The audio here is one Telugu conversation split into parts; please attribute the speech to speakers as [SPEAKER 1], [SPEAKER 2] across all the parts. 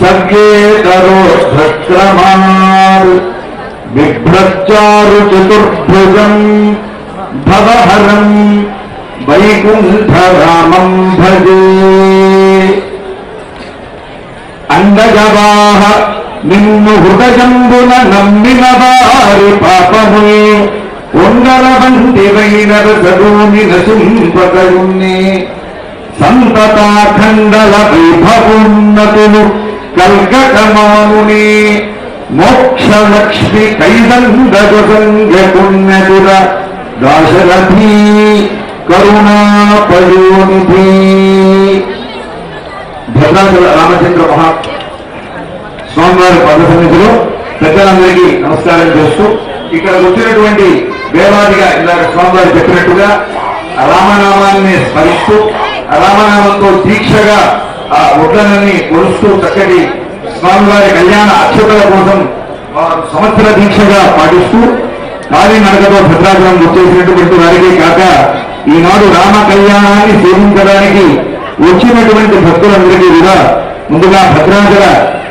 [SPEAKER 1] సర్గేతరోక్రమాల్ బిభ్రచారు చతుర్భుజం భవహరం వైకుంఠరామం భజే. అండగవాహ నిన్ను హృదయంబున నమ్మిన వారి పాపము ఉంగర వంటివైన రసగూని సంతతాఖండల వైభవోన్నతులు కల్కటమాముని మోక్షలక్ష్మి కైదండగుసంగకున్నతుర దాశరథీ కరుణాపయోనిధి భద్రాచల రామచంద్ర మహా స్వామివారి పద సన్నిధిలో పెద్దలందరికీ నమస్కారం చేస్తూ ఇక్కడ వచ్చినటువంటి వేలాదిగా ఇందాక స్వామివారు చెప్పినట్టుగా రామనామాన్ని స్మరిస్తూ రామనామంతో దీక్షగా ఆ ఒడ్లనని కొలుస్తూ చక్కటి స్వామివారి కళ్యాణ అర్చకుల కోసం వారు సంవత్సర దీక్షగా పాటిస్తూ కాలినడకతో భద్రాచలం వచ్చేసినటువంటి వారికి కాక ఈనాడు రామ కళ్యాణాన్ని సేవించడానికి వచ్చినటువంటి భక్తులందరికీ కూడా ముందుగా భద్రాచల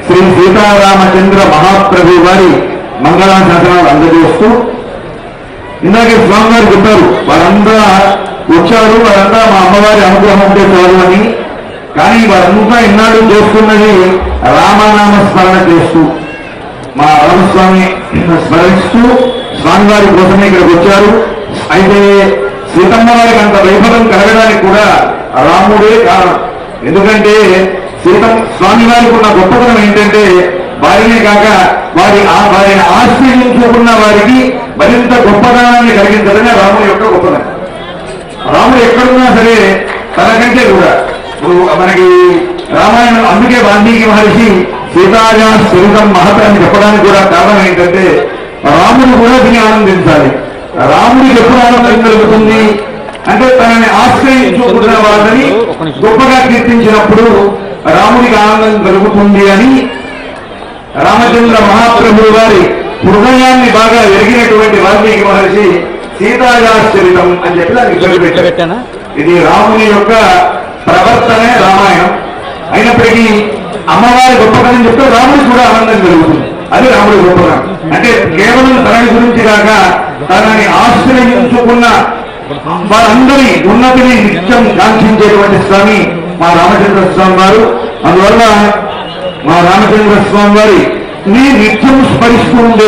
[SPEAKER 1] శ్రీ సీతారామచంద్ర మహాప్రభు వారి మంగళాశాసనాలు అందజేస్తూ ఇందాకే స్వామివారు చెప్పారు వారంతా వచ్చారు వారంతా మా అమ్మవారి అనుగ్రహం ఉంటే చాలు అని. కానీ వారంతా ఇన్నాడు చేస్తున్నది రామనామ స్మరణ చేస్తూ మా రామస్వామి స్మరిస్తూ స్వామివారి కోసమే ఇక్కడికి వచ్చారు. అయితే సీతమ్మ వారికి అంత వైభవం కలగడానికి కూడా రాముడే కారణం. ఎందుకంటే సీతం స్వామివారికి ఉన్న గొప్పతనం ఏంటంటే వారినే కాక వారి ఆ- వారిని ఆశ్రయించుకున్న వారికి మరింత గొప్పతనాన్ని కలిగించడమే రాముడి యొక్క గొప్పతనం. రాముడు ఎక్కడున్నా సరే తనకంటే కూడా మనకి రామాయణం అందుకే వాల్మీకి మహర్షి సీతాజా సురితం మహత అని చెప్పడానికి కూడా కారణం ఏంటంటే రాముడు కూడా దీన్ని ఆనందించాలి. రాముడికి ఎప్పుడు ఆనందం కలుగుతుంది? అంటే తనని ఆశ్రయించుకున్న వాళ్ళని గొప్పగా కీర్తించినప్పుడు రాముడికి ఆనందం కలుగుతుంది అని రామచంద్ర మహాప్రభు వారి హృదయాన్ని బాగా ఎరిగినటువంటి వాల్మీకి మహర్షి సీతాజాచరితం అని చెప్పి దానికి పేరు పెట్టారు.
[SPEAKER 2] పెట్టానా?
[SPEAKER 1] ఇది రాముని యొక్క ప్రవర్తనే రామాయణం. అయినప్పటికీ అమ్మవారి గొప్పతనం చెప్తే రాముడికి కూడా ఆనందం కలుగుతుంది. అది రాముడి గొప్పతనం. అంటే కేవలం తనని గురించి కాక తనని ఆశ్రయించుకున్న వారందరి ఉన్నతిని నిత్యం కాంక్షించేటువంటి స్వామి మా రామచంద్ర స్వామి వారు. అందువల్ల మా రామచంద్ర స్వామి వారి నీ నిత్యం స్మరిస్తూ ఉండే